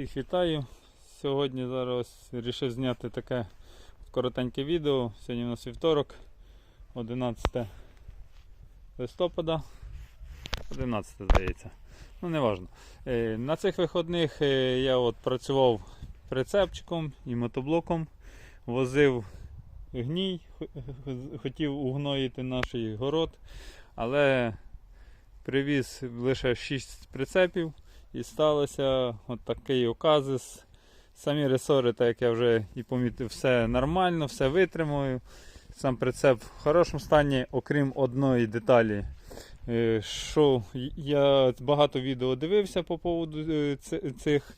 Всіх вітаю. Сьогодні зараз вирішив зняти таке коротеньке відео. Сьогодні у нас вівторок, 11 листопада. 11 здається. Ну, не важно. Е, На цих виходних е, я от працював прицепчиком і мотоблоком, возив гній, хо- хо- хотів угноїти наш город, але привіз лише 6 прицепів. І сталося от такий оказис. Самі ресори, так як я вже і помітив, все нормально, все витримую. Сам прицеп в хорошому стані, окрім одної деталі. Е, Що я багато відео дивився по поводу е, цих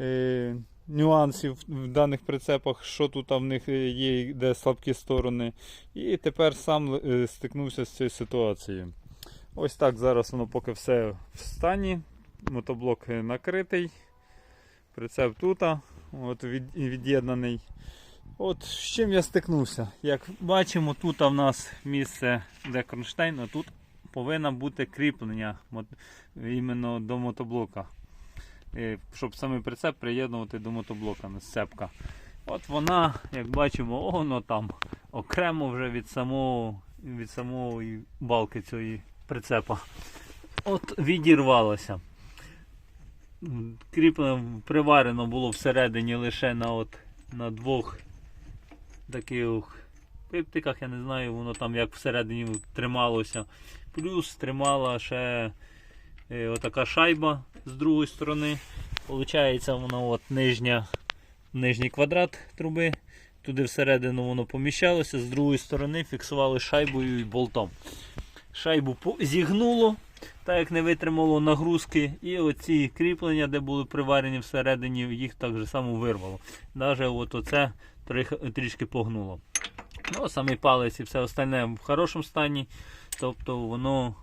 е, нюансів в даних прицепах, що тут в них є, де слабкі сторони. І тепер сам стикнувся з цією ситуацією. Ось так зараз воно поки все в стані. Мотоблок накритий. Прицеп тут, от від, від'єднаний. От з чим я стикнувся. Як бачимо, тут в нас місце, де кронштейн, а тут повинно бути кріплення іменно до мотоблока. Щоб саме прицеп приєднувати до мотоблока, не сцепка. От вона, як бачимо, воно там окремо вже від самого від самої балки цієї прицепа. От відірвалося. Кріплено приварено було всередині лише на от на двох таких пиптиках, я не знаю, воно там як всередині трималося. Плюс тримала ще е, отака шайба з другої сторони. Получається, воно от нижня, нижній квадрат труби. Туди всередину воно поміщалося, з другої сторони фіксували шайбою і болтом. Шайбу зігнуло, так як не витримало нагрузки, і оці кріплення, де були приварені всередині, їх так же само вирвало. Навіть от оце трішки погнуло. Ну, самий палець і все остальне в хорошому стані, тобто воно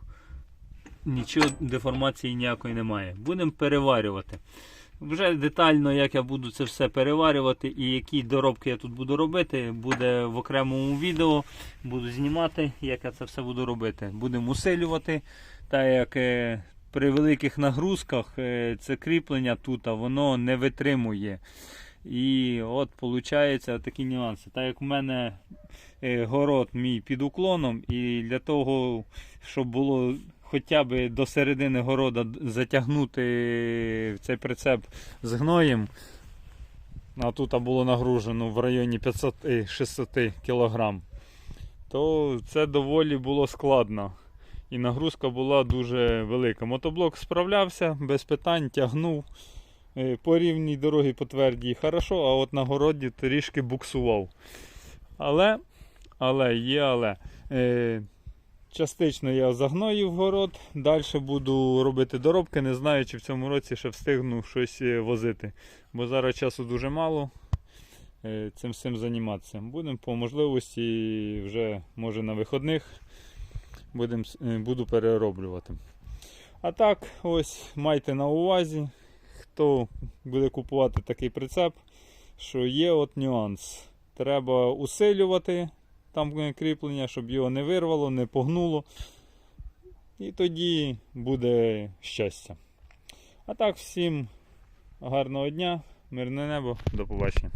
нічого деформації ніякої немає. Будемо переварювати. Вже детально, як я буду це все переварювати і які доробки я тут буду робити, буде в окремому відео. Буду знімати, як я це все буду робити. Будемо усилювати, так як е, при великих нагрузках е, це кріплення тут, воно не витримує. І от виходить такі нюанси. Так як у мене е, город мій під уклоном, і для того, щоб було хоча б до середини города затягнути цей прицеп з гноєм, а тут було нагружено в районі 500-600 кг, то це доволі було складно. І нагрузка була дуже велика. Мотоблок справлявся без питань, тягнув. Е, По рівній дорогі по твердій хорошо, а от на городі трішки буксував. Але, але, є але. Частично я загною в город, далі буду робити доробки, не знаю, чи в цьому році ще встигну щось е, возити. Бо зараз часу дуже мало е, цим всім займатися. Будемо по можливості вже може на виходних будем, е, буду перероблювати. А так, ось майте на увазі, хто буде купувати такий прицеп, що є от нюанс. Треба усилювати там е, кріплення, щоб його не вирвало, не погнуло. І тоді буде щастя. А так, всім гарного дня, мирне небо, до побачення.